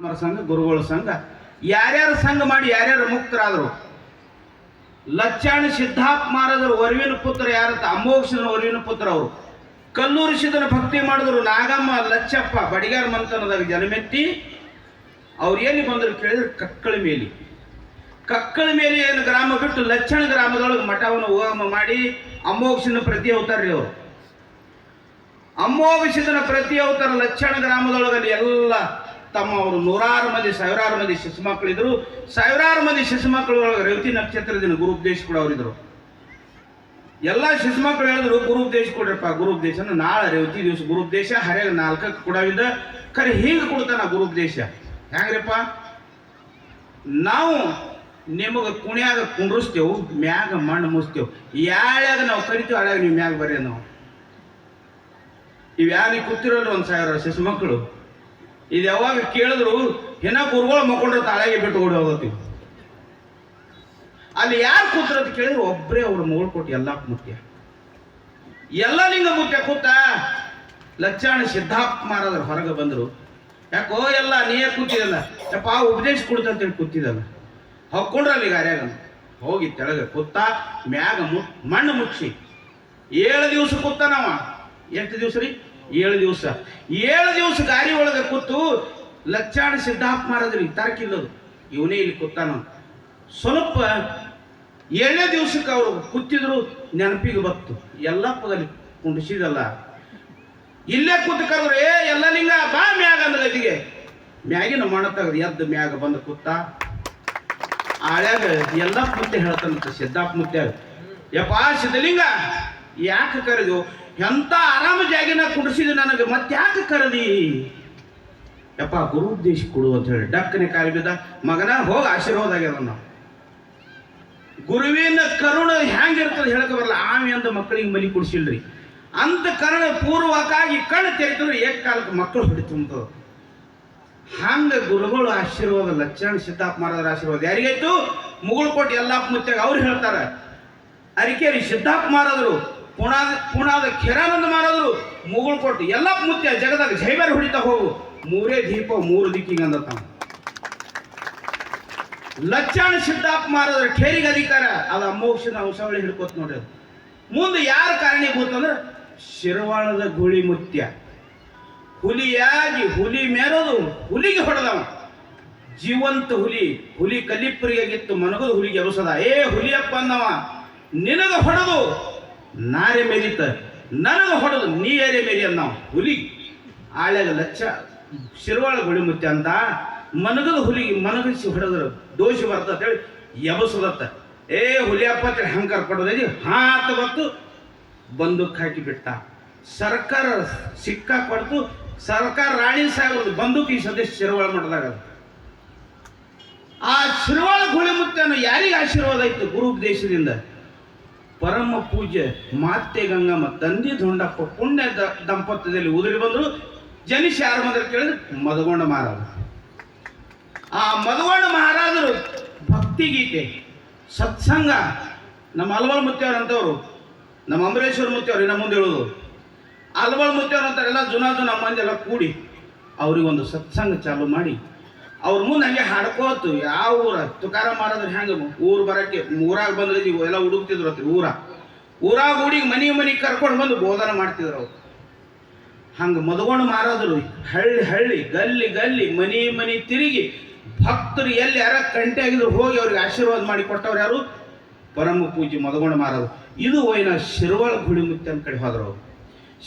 ಅಮರ ಸಂಘ, ಗುರುಗಳ ಸಂಘ, ಯಾರ್ಯಾರು ಸಂಘ ಮಾಡಿ ಯಾರ್ಯಾರು ಮುಕ್ತರಾದರು. ಲಚ್ಚಾಣ ಸಿದ್ಧಾಪ್ ಮಹಾರಾಜರು, ವರುವಿನ ಪುತ್ರ ಯಾರತ್ತ ಅಮೋಕ್ಷನ ವರುವಿನ ಪುತ್ರ ಅವರು. ಕಲ್ಲೂರು ಸಿದ್ಧನ ಭಕ್ತಿ ಮಾಡಿದ್ರು, ನಾಗಮ್ಮ, ಲಚ್ಚಪ್ಪ, ಬಡಿಗಾರ ಮಂತನದಾಗ ಜನಮೆತ್ತಿ, ಅವ್ರು ಎಲ್ಲಿ ಬಂದರು ಕೇಳಿದ್ರೆ ಕಕ್ಕಳ ಮೇಲೆ. ಕಕ್ಕಳ ಮೇಲೆ ಏನು ಗ್ರಾಮ ಬಿಟ್ಟು ಲಚ್ಚಣ ಗ್ರಾಮದೊಳಗೆ ಮಠವನ್ನು ಹೋಮ ಮಾಡಿ ಅಮೋಕ್ಷನ ಪ್ರತಿ ಅವತಾರ್ರಿ ಅವರು. ಅಮೋಘಿಸಿದನ ಪ್ರತಿ ಅವತಾರ ಲಚ್ಚಣ ಗ್ರಾಮದೊಳಗಲ್ಲಿ ಎಲ್ಲ ತಮ್ಮ ಅವರು ನೂರಾರು ಮಂದಿ, ಸಾವಿರಾರು ಮಂದಿ ಶಿಶು ಮಕ್ಕಳಿದ್ರು ಸಾವಿರಾರು ಮಂದಿ ಶಿಶು ಮಕ್ಕಳೊಳಗೆ ರೇವತಿ ಗುರು ಗುರುಪದೇಶ ಕೂಡ ಅವರಿದ್ರು ಎಲ್ಲ ಶಿಶುಮಕ್ಕಳು ಹೇಳಿದ್ರು ಗುರುಪದೇಶ ಕೊಡ್ರಪ್ಪ ಗುರುಪದೇಶನ ನಾಳೆ ರೇವತಿ ದಿವಸ ಗುರುಪದೇಶ ಹರ್ಯಾಗ ನಾಲ್ಕಕ್ಕೆ ಕೊಡವಿದ್ದ ಖರೆ ಹೀಗೆ ಕೊಡ್ತಾನ ಗುರುಪದೇಶ ಹೆಂಗ್ರಪ್ಪ? ನಾವು ನಿಮಗೆ ಕುಣ್ಯಾಗ ಕುಂಡ್ರಿಸ್ತೇವು, ಮ್ಯಾಗ ಮಣ್ಣು ಮುಸ್ತೇವು. ಯಾಳ್ಯಾಗ ನಾವು ಕರಿತೀವಿ ಹಳ್ಯಾಗ ನೀವು ಮ್ಯಾಗ ಬರೀ ನಾವು. ಇವ್ ನೀವು ಕೂತಿರೋಲ್ಲ ಒಂದು ಸಾವಿರ ಶಿಶು ಮಕ್ಕಳು. ಇದು ಯಾವಾಗ ಕೇಳಿದ್ರು ಏನ ಗುರುಗಳು ಮಕ್ಕೊಂಡ್ರೆ ತಾಳೆಗೆ ಬಿಟ್ಟು ಓಡಿ ಹೋಗುತ್ತೆ ಅಲ್ಲಿ ಯಾರು ಕೂತ್ರಂತ ಕೇಳಿದ್ರು ಒಬ್ಬರೇ ಅವ್ರ ಮಗಳು ಕೊಟ್ಟು ಎಲ್ಲ ಮುತ್ಯ ಎಲ್ಲ ಲಿಂಗ ಮುತ್ಯ ಕೂತ ಲಕ್ಷಾಣ ಸಿದ್ಧಾಪ್ ಮಾರಾದ್ರ ಹೊರಗೆ ಬಂದರು. ಯಾಕೋ ಎಲ್ಲ ನೀಯೇ ಕೂತಿದಲ್ಲ ಯಪ್ಪ ಉಪದೇಶ ಕೊಡ್ತಂತೇಳಿ ಕೂತಿದಲ್ಲ ಹೊಕ್ಕೊಂಡ್ರಲ್ಲಿ ಗಾರ್ಯಾಗ ಹೋಗಿ ತೆಳಗೆ ಕೂತ ಮ್ಯಾಗ ಮಣ್ಣು ಮುಚ್ಚಿ ಏಳು ದಿವಸ ಕೂತಾನವ. ಎಷ್ಟು ದಿವಸ ರೀ? ಏಳು ದಿವಸ. ಏಳು ದಿವಸ ಗಾರಿ ಒಳಗೆ ಕೂತು ಲಚ್ಚಾಣ ಸಿದ್ಧಾಪ್ ಮಾರಾದ್ರಿ ತರಕಿಲ್ಲದು ಇವನೇ ಇಲ್ಲಿ ಕೂತಾನ. ಸ್ವಲ್ಪ ಏಳನೇ ದಿವಸಕ್ಕೆ ಅವರು ಕೂತಿದ್ರು, ನೆನಪಿಗೆ ಬತ್ತು ಎಲ್ಲಪ್ಪದಲ್ಲಿ ಕುಂಡಿಸಿದಲ್ಲ. ಇಲ್ಲೇ ಕೂತ್ಕಂದ್ರೆ ಏ, ಎಲ್ಲ ಲಿಂಗ ಬಾ ಮ್ಯಾಗ ಅಂದ್ರೆ ಅದಿಗೆ ಮ್ಯಾಗಿನ ಮಣ ತೆಗೆದು ಎದ್ದು ಮ್ಯಾಗ ಬಂದು ಕೂತ. ಆಳ್ಯಾಗ ಎಲ್ಲ ಮುತ್ತೆ ಹೇಳ್ತಾನಂತ ಸಿದ್ದಾಪ್ ಮುತ್ತೆ ಯಪ್ಪ, ಸಿದ್ಧಲಿಂಗ, ಯಾಕೆ ಕರೆದು? ಎಂತ ಆರಾಮ ಜಾಗಿನ ಕುಡಿಸಿದ ನನಗೆ, ಮತ್ತೆ ಯಾಕೆ ಕರೆದಿ ಯಪ್ಪ, ಗುರು ಉದ್ದೇಶ ಕೊಡು ಅಂತ ಹೇಳಿ ಡಕ್ಕನೆ ಕಾಲಿ ಬಿದ್ದ. ಮಗನ, ಹೋಗಿ ಆಶೀರ್ವಾದ ಆಗ್ಯದ ನಾವು ಗುರುವಿನ ಕರುಣ ಹೆಂಗಿರ್ತದೆ ಹೇಳಕ ಬರಲ್ಲ. ಆಮಿ ಅಂತ ಮಕ್ಕಳಿಗೆ ಮಲಿ ಕುಡಿಸಿಲ್ರಿ. ಅಂತ ಕರುಣ ಪೂರ್ವಕಾಗಿ ಕಣ್ಣು ತೆರೆತಂದ್ರೆ ಏಕಕಾಲಕ್ಕೆ ಮಕ್ಕಳು ಹೊಡಿತುಂಬ ಹಂಗ ಗುರುಗಳು ಆಶೀರ್ವಾದ ಲಕ್ಷಣ ಸಿದ್ದಾಪ್ ಮಾರಾದ್ರ ಆಶೀರ್ವಾದ. ಯಾರಿಗಾಯ್ತು? ಮುಗುಳು ಕೊಟ್ಟು ಎಲ್ಲಪ್ಪ ಮುತ್ತಾಗ ಅವ್ರು ಹೇಳ್ತಾರೆ. ಅರಿಕೇರಿ ಸಿದ್ದಾಪ್ ಮಾರಾದ್ರು. ಪುಣಾದ ಪುಣಾದ ಖೇರಾನಂದ ಮಾರಾದ್ರು ಮುಗುಳು ಕೊಟ್ಟು ಎಲ್ಲ ಮುತ್ಯ ಜಗದಾಗ ಜೈಬೇರ್ ಹೊಡಿತಾ ಹೋಗು. ಮೂರೇ ದೀಪ, ಮೂರು ದಿಕ್ಕಿಗೆ ಅಂದ ಲಚ್ಚಾಣ ಸಿದ್ದಾಪ್ ಮಾರಾದ್ರ ಖೇರಿಗೆ ಅಧಿಕಾರ, ಅದು ಅಮೋಕ್ಷದ ಅಂಶವಳಿ ಹಿಡ್ಕೋತ ನೋಡ್ರಿ ಮುಂದೆ ಯಾರ ಕಾರಣೀಭೂತ ಅಂದ್ರೆ ಶಿರವಾಳದ ಗುಳಿ ಮುತ್ಯ. ಹುಲಿಯಾಗಿ ಹುಲಿ ಮೇರೋದು ಹುಲಿಗೆ ಹೊಡೆದವ ಜೀವಂತ ಹುಲಿ ಹುಲಿ ಕಲಿಪ್ರಿಯಾಗಿತ್ತು ಮನಗದು ಹುಲಿಗೆ ಅವಸದ ಏ ಹುಲಿಯಪ್ಪ ಅನ್ನವ, ನಿನಗ ಹೊಡೆದು ನಾರೆ ಮೇಲಿತ್ತ ನನಗ ಹೊಡೆದು ನೀ ಏರೆ ಮೇಲಿ ನಾವು ಹುಲಿ. ಆಳ್ಯಾಗ ಲಚ್ಚ, ಶಿರವಾಳ ಗುಳಿ ಮುತ್ತೆ ಅಂತ ಮನಗದ ಹುಲಿ ಮನಗಿಸಿ ಹೊಡೆದ್ರು ದೋಷ ಬರ್ತ ಹೇಳಿ ಎಬಸದತ್ತ. ಏ ಹುಲಿಯಪ್ಪ ಅಂತೇಳಿ ಹಂಕಾರ ಹಾ ಹಾತ ಬತ್ತು ಬಂದೂಕ್ ಹಾಕಿ ಬಿಟ್ಟ. ಸರ್ಕಾರ ಸಿಕ್ಕ ಕೊಡ್ತು. ಸರ್ಕಾರ ರಾಣಿ ಸಾಹೇಬ್ರದ್ದು ಬಂದೂಕ್ ಈ ಸದೇಶ ಶಿರವಾಳ ಮಾಡಿದಾಗ ಆ ಶಿರವಾಳ ಗುಳಿ ಮುತ್ತನ್ನು ಯಾರಿಗೆ ಆಶೀರ್ವಾದ ಇತ್ತು ಗುರು ಉಪದೇಶದಿಂದ? ಪರಮ ಪೂಜೆ ಮಾತೆ ಗಂಗಮ್ಮ ತಂದೆ ದೊಂಡಪ್ಪ ಪುಣ್ಯ ದಂಪತ್ಯದಲ್ಲಿ ಉದುರಿ ಬಂದರು. ಜನಿಸಿ ಯಾರು ಬಂದ್ರೆ ಕೇಳಿದ್ರೆ? ಮದಗೊಂಡ ಮಹಾರಾಜ ಆ ಮದಗೊಂಡ ಮಹಾರಾಜರು ಭಕ್ತಿಗೀತೆ ಸತ್ಸಂಗ. ನಮ್ಮ ಮುತ್ತೆಯವ್ರು ಅಂತವರು, ನಮ್ಮ ಅಂಬರೇಶ್ವರ ಮುತ್ತೆಯವ್ರು ಇನ್ನ ಮುಂದೆ ಹೇಳೋದು. ಅಲ್ವಲ್ ಮುತ್ತೆಯವ್ರು ಅಂತಾರೆಲ್ಲ ಜುನಾದು ನಮ್ಮ ಮಂದಿ ಎಲ್ಲ ಕೂಡಿ ಅವರಿಗೊಂದು ಸತ್ಸಂಗ ಚಾಲು ಮಾಡಿ ಅವ್ರ ಮುಂದೆ ಹಂಗೆ ಹಾಡ್ಕೋತು ಯಾವ ಊರ? ತುಕಾರ ಮಾಡಿದ್ರೆ ಹೆಂಗೆ ಊರು ಬರಕ್ಕೆ ಊರಾಗ ಬಂದ್ರೆ ಎಲ್ಲ ಹುಡುಕ್ತಿದ್ರು ಊರ. ಊರಾಗ ಊಡಿಗೆ ಮನಿ ಮನಿ ಕರ್ಕೊಂಡು ಬಂದು ಬೋಧನೆ ಮಾಡ್ತಿದ್ರು ಅವ್ರು. ಹಂಗೆ ಮದಗೊಂಡು ಮಾರಾದ್ರು. ಹಳ್ಳಿ ಹಳ್ಳಿ, ಗಲ್ಲಿ ಗಲ್ಲಿ, ಮನಿ ಮನಿ ತಿರುಗಿ ಭಕ್ತರು ಎಲ್ಲಿ ಯಾರ ಕಂಟೆ ಆಗಿದ್ರು ಹೋಗಿ ಅವ್ರಿಗೆ ಆಶೀರ್ವಾದ ಮಾಡಿ ಕೊಟ್ಟವ್ರು ಯಾರು? ಪರಮ ಪೂಜೆ ಮದಗೊಂಡು ಮಾರೋದು ಇದು ಹೋಯ್ನ ಶಿರ್ವಾಳ ಗುಳಿ ಮುತ್ತನ ಕಡೆ ಹೋದ್ರು ಅವ್ರು.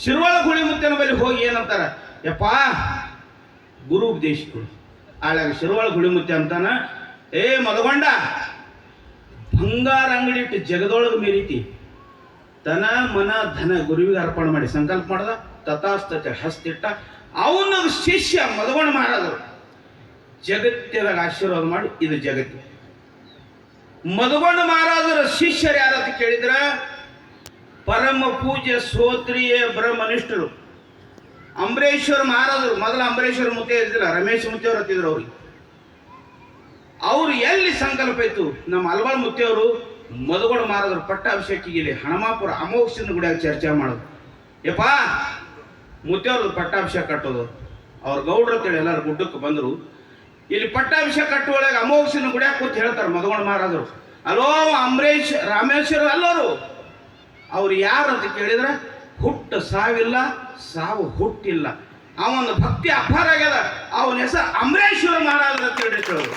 ಶಿರ್ವಾಳ ಗುಳಿ ಮುತ್ತನ ಬಳಿ ಹೋಗಿ ಏನಂತಾರ? ಯಪ್ಪ, ಗುರು ಉಪದೇಶಗಳು ಆಳಾಗ ಶಿರುವಳ ಗುಳಿ ಮುತ್ಯ ಅಂತಾನ, ಏ ಮದಗೊಂಡ ಬಂಗಾರ ಅಂಗಡಿ ಇಟ್ಟು ಜಗದೊಳಗೆ ಮೀರಿತಿ. ತನ ಮನ ಧನ ಗುರುವಿಗೆ ಅರ್ಪಣೆ ಮಾಡಿ, ಸಂಕಲ್ಪ ಮಾಡ್ದ, ತಥಾಸ್ತತೆ ಹಸ್ತಿಟ್ಟ. ಅವನ ಶಿಷ್ಯ ಮದಗೊಂಡ ಮಹಾರಾಜರು ಜಗತ್ತಿನಾಗ ಆಶೀರ್ವಾದ ಮಾಡಿ, ಇದು ಜಗತ್ತು. ಮದಗೊಂಡ ಮಹಾರಾಜರ ಶಿಷ್ಯರು ಯಾರಂತ ಕೇಳಿದ್ರ, ಪರಮ ಪೂಜ್ಯ ಸೋತ್ರಿಯೇ ಬ್ರಹ್ಮನಿಷ್ಠರು. ಅಂಬರೇಶ್ವರ ಮಹಾರಾಜರು, ಮೊದಲ ಅಂಬರೇಶ್ವರ ಮುತ್ತೆ ಇದ್ದಿಲ್ಲ? ರಮೇಶ್ ಮುತ್ತೆಯವರು ಹತ್ತಿದ್ರು ಅವ್ರಿಗೆ. ಅವರು ಎಲ್ಲಿ ಸಂಕಲ್ಪ ಇತ್ತು? ನಮ್ಮ ಅಲ್ವಾಳ್ ಮುತ್ತೆಯವರು ಮದುಗಳು ಮಹಾರಾಜರು ಪಟ್ಟಾಭಿಷೇಕಿಗೆ ಇಲ್ಲಿ ಹಣಮಾಪುರ ಅಮೋಕ್ಷನ ಗುಡಿಯಾಗ ಚರ್ಚೆ ಮಾಡೋದು. ಯಪ್ಪ ಮುತ್ತೆಯವ್ರದ್ದು ಪಟ್ಟಾಭಿಷೇಕ ಕಟ್ಟೋದು. ಅವ್ರ ಗೌಡ್ರ ಅಂತೇಳಿ ಎಲ್ಲರೂ ಗುಡ್ಡಕ್ಕೆ ಬಂದರು. ಇಲ್ಲಿ ಪಟ್ಟಾಭಿಷೇಕ ಕಟ್ಟುವೊಳಗೆ ಅಮೋಕ್ಷನ ಗುಡಿಯಾಗ ಕೂತ್ ಹೇಳ್ತಾರೆ ಮಧುಗೊಂಡ ಮಹಾರಾಜರು. ಅಲೋ ಅಂಬರೀಶ್ ರಾಮೇಶ್ವರ ಅಲ್ಲೋರು. ಅವ್ರು ಯಾರು ಅಂತ ಕೇಳಿದ್ರೆ ಹುಟ್ಟು ಸಾವಿಲ್ಲ, ಸಾವು ಹುಟ್ಟಿಲ್ಲ. ಅವನ ಭಕ್ತಿ ಅಪಾರ ಆಗ್ಯದ. ಅವನ ಹೆಸರು ಅಮರೇಶ್ವರ ಮಹಾರಾಜ ಅಂತ ಕೇಳೋರು.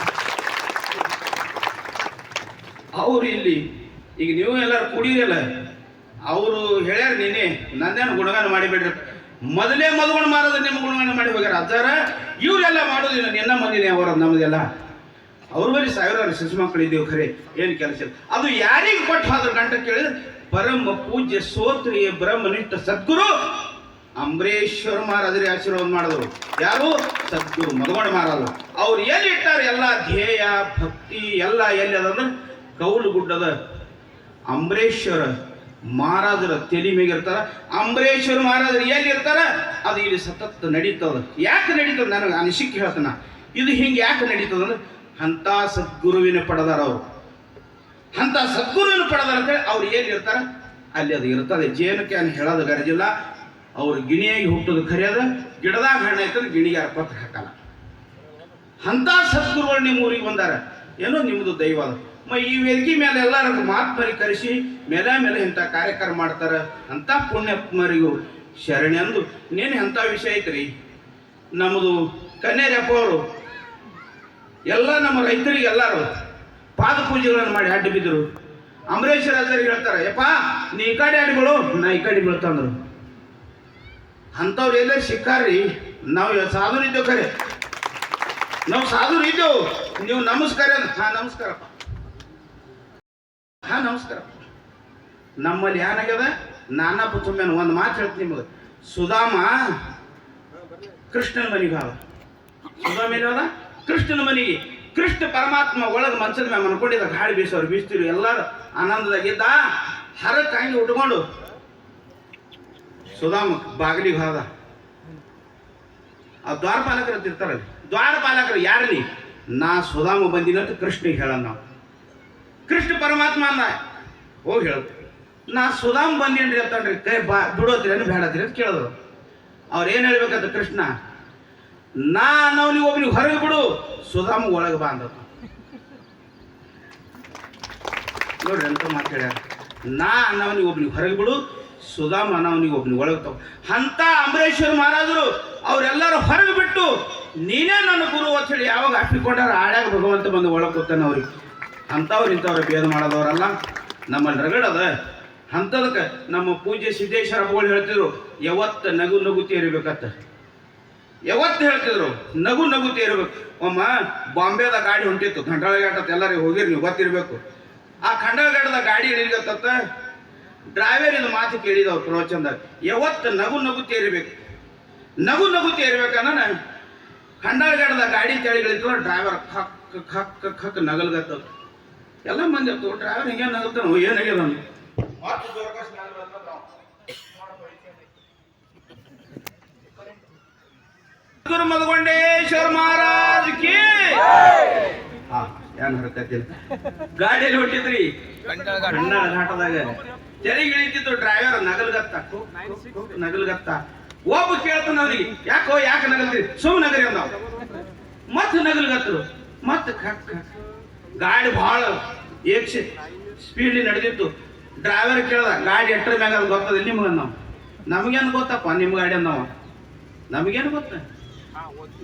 ಅವ್ರು ಇಲ್ಲಿ, ಈಗ ನೀವು ಎಲ್ಲರೂ ಕುಡಿಯಲ್ಲ ಅವರು ಹೇಳ್ಯಾರ ನೀನೆ ನನ್ನೇನು ಗುಣಗಾನ ಮಾಡಿಬಿಡ್ರಿ. ಮೊದಲೇ ಮದುಗುಣ ಮಾರದ ನಿಮ್ಮ ಗುಣಗಾನ ಮಾಡಿ ಹೋಗ್ಯಾರ. ಅದರ ಇವರೆಲ್ಲ ಮಾಡೋದಿಲ್ಲ, ನಿನ್ನ ಮಂದಿನೇ ಅವರ ನಮ್ಮದೆಲ್ಲ ಅವ್ರ ಬಳಿ ಸಾವಿರಾರು ಶಿಶು ಮಕ್ಕಳಿದ್ದೇವೆ ಖರೆ, ಏನು ಕೆಲಸ ಇಲ್ಲ. ಅದು ಯಾರಿಗೆ ಕೊಟ್ಟು ಅದ್ರ ಗಂಟ ಕೇಳಿದ್ರೆ ಪರಮ ಪೂಜ್ಯ ಸೋತ್ರಿಯ ಬ್ರಹ್ಮನಿಷ್ಠ ಸದ್ಗುರು ಅಂಬರೇಶ್ವರ ಮಹಾರಾಜರಿಗೆ ಆಶೀರ್ವಾದ ಮಾಡಿದ್ರು. ಯಾರು? ಸದ್ಗುರು ಮಧುಗೊಂಡ ಮಾರಲ್ಲ ಅವ್ರು ಎಲ್ಲಿ ಇಟ್ಟಾರೆ ಎಲ್ಲ ಧ್ಯೇಯ, ಭಕ್ತಿ, ಎಲ್ಲ ಎಲ್ಲಿ ಅದಂದ್ರೆ ಕೌಲು ಗುಡ್ಡದ ಅಂಬರೇಶ್ವರ ಮಹಾರಾಜರ ತಲೆ ಮೇಗಿರ್ತಾರ ಅಂಬರೇಶ್ವರ ಮಹಾರಾಜರು ಎಲ್ಲಿ ಇರ್ತಾರ? ಅದು ಇಲ್ಲಿ ಸತತ್ ನಡೀತದ ಯಾಕೆ ನಡೀತದ ನನಗೆ ಅನಿಸಿಕೆ ಹೇಳ್ತಾನ. ಇದು ಹಿಂಗೆ ಯಾಕೆ ನಡೀತದ ಅಂದ್ರೆ ಅಂತ ಸದ್ಗುರುವಿನ ಪಡೆದಾರ ಅವರು. ಅಂತ ಸದ್ಗುರುವಿನ ಪಡೆದಾರ ಅಂತೇಳಿ ಅವ್ರು ಏನು ಇರ್ತಾರೆ? ಅಲ್ಲಿ ಅದು ಇರ್ತದೆ. ಜೇನಕ್ಕೆ ಅನ್ ಹೇಳೋದು ಗರಜಿಲ್ಲ. ಅವ್ರು ಗಿಣಿಯಾಗಿ ಹುಟ್ಟೋದು ಕರೆಯೋದು ಗಿಡದಾಗ ಹಣ್ಣು ಆಯ್ತಂದ್ರೆ ಗಿಣಿಗೆ ಯಾರು ಪತ್ರ ಹಾಕಲ್ಲ. ಅಂಥ ಸದ್ಗುರುಗಳು ನಿಮ್ಮ ಊರಿಗೆ ಬಂದಾರ. ಏನೋ ನಿಮ್ಮದು ದೈವ ಮ, ಈ ವೇದಿಕೆ ಮೇಲೆ ಎಲ್ಲರೂ ಮಾತು ಪರಿಕರಿಸಿ, ಮೇಲೆ ಮೇಲೆ ಇಂಥ ಕಾರ್ಯಕ್ರಮ ಅಂಥ ಅಂತ ಶರಣೆ ಅಂದು ನೀನು ಎಂಥ ವಿಷಯ ಐತ್ರಿ? ನಮ್ಮದು ಕನ್ಯಾರಪ್ಪ ಅವರು ಎಲ್ಲ ನಮ್ಮ ರೈತರಿಗೆ ಎಲ್ಲರೂ ಪಾದ ಪೂಜೆಗಳನ್ನು ಮಾಡಿ ಅಡ್ಡ ಬಿದ್ದರು. ಅಂಬರೀಷ್ ರಾಜರಿಗೆ ಹೇಳ್ತಾರೆ, ಯಪ್ಪ, ನೀ ಈ ಕಡೆ ಅಡಿಗಳು ನಾ ಈ ಕಡೆ ಬೀಳ್ತಂದ್ರು ಅಂಥವ್ರು ಎಲ್ಲ ಸಿಕ್ಕಾರ್ರಿ ನಾವು ಸಾಧು ಇದ್ದೇವೆ ಕರೆ. ನಾವು ಸಾಧು ಇದ್ದೇವು ನೀವು ನಮಸ್ಕಾರ ಹಾ ನಮಸ್ಕಾರಪ್ಪ ಹಾ, ನಮಸ್ಕಾರ. ನಮ್ಮಲ್ಲಿ ಏನಾಗ್ಯದ ನಾನಾ ಪುಚ್ಚಮ್ಮೇನ ಒಂದು ಮಾತು ಹೇಳ್ತೀನಿ ನಿಮಗೆ. ಸುಧಾಮ ಕೃಷ್ಣನ ಮನೆಗೆ ಹೋದ ಸುಧಾಮ ಎಲ್ಲಿ ಕೃಷ್ಣನ ಮನೆಗೆ ಕೃಷ್ಣ ಪರಮಾತ್ಮ ಒಳಗೆ ಮನ್ಸದ ಮ್ಯಾಗ ಅನ್ಕೊಂಡಿದ್ದ ಗಾಳಿ ಬೀಸೋರು ಬೀಸ್ತಿರು ಎಲ್ಲರೂ ಆನಂದದಾಗಿದ್ದ. ಹರ ಹಂಗೆ ಉಟ್ಕೊಂಡು ಸುಧಾಮ ಬಾಗಿಲಿಗೆ ಹೋದ. ಆ ದ್ವಾರಪಾಲಕರು ಅಂತ ಇರ್ತಾರಲ್ಲ, ದ್ವಾರಪಾಲಕರು ಯಾರಲ್ಲಿ ನಾ ಸುಧಾಮ ಬಂದಿನ ಅಂತ ಕೃಷ್ಣಿಗೆ ಹೇಳ ನಾವು. ಕೃಷ್ಣ ಪರಮಾತ್ಮ ಅಂದ, ಹೋಗಿ ಹೇಳು. ನಾ ಸುಧಾಮ್ ಬಂದೇನ್ರಿ ಅಂತಂದ್ರಿ ಕೈ ಬಾ ಬಿಡೋತ್ರಿ ಏನು ಅಂತ ಕೇಳಿದ್ರು. ಅವ್ರು ಏನು ಹೇಳ್ಬೇಕಂತ ಕೃಷ್ಣ? ನಾ ಅನ್ನೋನಿಗೆ ಒಬ್ಬನಿಗೆ ಹೊರಗೆ ಬಿಡು. ಸುಧಾಮ ಒಳಗೆ ಬಾ ಅಂದ ನೋಡ್ರಿ ಅಂತ ಮಾತು ಹೇಳ್ಯಾರ. ನಾ ಅನ್ನವನಿಗೆ ಒಬ್ನಿಗೆ ಹೊರಗೆ ಬಿಡು, ಸುಧಾಮ ಅನ್ನವನಿಗೆ ಒಬ್ನಿಗೆ ಒಳಗೆ ತಗೋ. ಅಂತ ಅಂಬರೇಶ್ವರ ಮಹಾರಾಜರು ಅವರೆಲ್ಲರೂ ಹೊರಗೆ ಬಿಟ್ಟು, ನೀನೇ ನನ್ನ ಗುರು ಅಂತ ಹೇಳಿ ಯಾವಾಗ ಹಾಕಿಕೊಂಡಾರ ಆಡ್ಯಾಗ ಭಗವಂತ ಬಂದು ಒಳಗೆ ಕೂತಾನೆ ಅವ್ರಿಗೆ. ಅಂಥವ್ರು ಇಂಥವ್ರು ಭೇದ ಮಾಡೋದವರಲ್ಲ. ನಮ್ಮಲ್ಲಿ ರಗಡದ ಅಂಥದಕ್ಕೆ ನಮ್ಮ ಪೂಜೆ ಸಿದ್ದೇಶ್ವರ ಹೇಳ್ತಿದ್ರು, ಯಾವತ್ತು ನಗು ನಗುತ್ತಿ ಇರಬೇಕತ್ತ ಯಾವತ್ತು ಹೇಳ್ತಿದ್ರು? ನಗು ನಗುತ್ತಿ ಇರಬೇಕು ಅಮ್ಮ ಬಾಂಬೆದ ಗಾಡಿ ಹೊಂಟಿತ್ತು. ಖಂಡಾಳಘಾಟತ್ ಎಲ್ಲರಿಗೆ ಹೋಗಿರಿ ನೀವು, ಗೊತ್ತಿರಬೇಕು. ಆ ಖಂಡಾಳಘಾಟದ ಗಾಡಿ ಹಿಡಿಗತ್ತ ಡ್ರೈವರ್ ಇದು ಮಾತು ಕೇಳಿದವ್ರು ಪ್ರವಚನದಾಗ. ಯಾವತ್ತು ನಗು ನಗುತ್ತಿ ಇರಬೇಕು ನಗು ನಗುತ್ತಿ ಇರ್ಬೇಕನ್ನ ಖಂಡಾಳಘಾಟದ ಗಾಡಿ ತೆಳಿಗಳಿತ್ತು ಡ್ರೈವರ್ ಖಕ್ ಖಕ್ ಖಕ್ ನಗಲ್ಗತ್ತ ಎಲ್ಲ ಮಂದಿ ಡ್ರೈವರ್ ಹಿಂಗೆ ನಗಲ್ತಾನ? ಏನಾಗ್ಯದ ಅವ್ನು? ಮತ್ತೆ ಜೋರ್ಕಸ್ ನಗಲ್ಗತ್ತದ ಅವ್ನು. ಗುರು ಮಧುಗೊಂಡೇಶ್ವರ ಮಹಾರಾಜ್ ಕಿ ಹಾ! ಏನ್ ಹರಕತ್ತಿಲ್ಲ ಗಾಡಿಯಲ್ಲಿ ಹೊಟ್ಟಿದ್ರಿ ಕನ್ನಡ ಘಾಟದಾಗ ತೆರಿಗೆ ಇಳಿತಿತ್ತು ಡ್ರೈವರ್ ನಗಲ್ಗತ್ತ ನಗಲ್ಗತ್ತ ಒಬ್ಬ ಕೇಳ್ತಾನ ಅವ್ರಿಗೆ ಯಾಕೋ ಯಾಕೆ ನಗಲ್ರಿ ಸುಮ್ ನಗರಿ ಅಂದಾವ. ಮತ್ ನಗಲ್ಗತ್ತರು ಖಕ್ ಗಾಡಿ ಬಹಳ ಏಕ್ಷಿ ಸ್ಪೀಡ್ ನಡೆದಿತ್ತು. ಡ್ರೈವರ್ ಕೇಳ್ದ ಗಾಡಿ ಎಟ್ಟರ ಮ್ಯಾಗ ಅದು ಗೊತ್ತದ? ನಿಮ್ಗೆ ನಾವು ನಮಗೇನು ಗೊತ್ತಪ್ಪ? ನಿಮ್ಮ ಗಾಡಿ ಅಂದವ. ನಮಗೇನು ಗೊತ್ತ?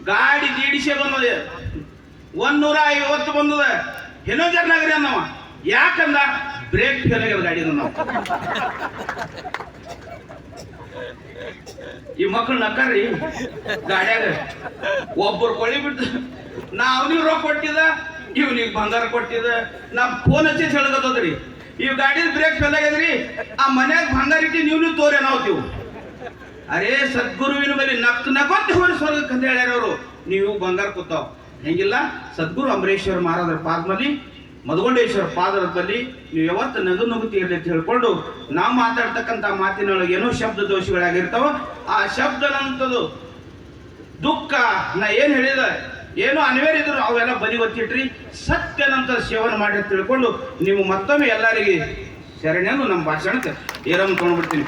ಗಾಡಿ ದೀಡಿಸೆ ಬಂದದೆ ಒಂದೂರ ಐವತ್ತು ಬಂದದ. ಏನೋ ಜನ ನಗರಿ ಅನ್ನವ ಯಾಕಂದ? ಬ್ರೇಕ್ ಫೇಲ್ ಆಗ್ಯದ ಗಾಡಿ ನಾವು ಈ ಮಕ್ಕಳು ನಕ್ಕಾರ್ರಿ ಗಾಡ್ಯಾಗ ಒಬ್ಬರು ಕೊಳಿ ಬಿಟ್ಟು ನಾ ಅವನಿಗೆ ರೊಕ್ಕ ಕೊಟ್ಟಿದ ಇವ್ನಿಗೆ ಬಂಗಾರ ಕೊಟ್ಟಿದ. ನಾ ಫೋನ್ ಹಚ್ಚಿ ಹೇಳ್ಕತ್ತದ್ರಿ ಇವ್ ಗಾಡಿ ಬ್ರೇಕ್ ಫೇಲ್ ಆಗ್ಯದ್ರಿ. ಆ ಮನ್ಯಾಗ ಬಂಗಾರ ಇಟ್ಟು ನೀವು ನೀವು ತೋರಿ ಅರೇ ಸದ್ಗುರುವಿನ ಮೇಲೆ ನಕ್ ನಗೊತ್ತಿ ಹೋಗಿ ಸ್ವರ್ಗಕ್ಕೆ ಅಂತ ಹೇಳ್ಯಾರ ಅವರು. ನೀವು ಬಂಗಾರ ಕೂತಾವ್. ಹೆಂಗಿಲ್ಲ? ಸದ್ಗುರು ಅಂಬರೀಶ್ವರ ಮಹಾರಾಜರ ಪಾದದಲ್ಲಿ, ಮಧುಗೊಂಡೇಶ್ವರ ಪಾದರದಲ್ಲಿ ಬಳಿ ನೀವು ಯಾವತ್ತು ನಗು ನಗುತ್ತಿ ಇರಲಿ ಅಂತ ಹೇಳ್ಕೊಂಡು ನಾವು ಮಾತಾಡ್ತಕ್ಕಂಥ ಮಾತಿನೊಳಗೆ ಏನೋ ಶಬ್ದ ದೋಷಗಳಾಗಿರ್ತಾವ, ಆ ಶಬ್ದನಂಥದ್ದು ದುಃಖ, ನಾ ಏನು ಹೇಳಿದ? ಏನೋ ಅನಿವಾರ್ಯ ಇದ್ರು ಅವೆಲ್ಲ ಬದಿ ಗೊತ್ತಿಟ್ರಿ ಸತ್ಯನಂತ ಸೇವನೆ ಮಾಡಿ ಅಂತ ತಿಳ್ಕೊಂಡು ನೀವು ಮತ್ತೊಮ್ಮೆ ಎಲ್ಲರಿಗೆ ಶರಣೆಯನ್ನು ನಮ್ಮ ಭಾಷಣಕ್ಕೆ ಏರನ್ನು ತೊಗೊಂಡ್ಬಿಡ್ತೀನಿ.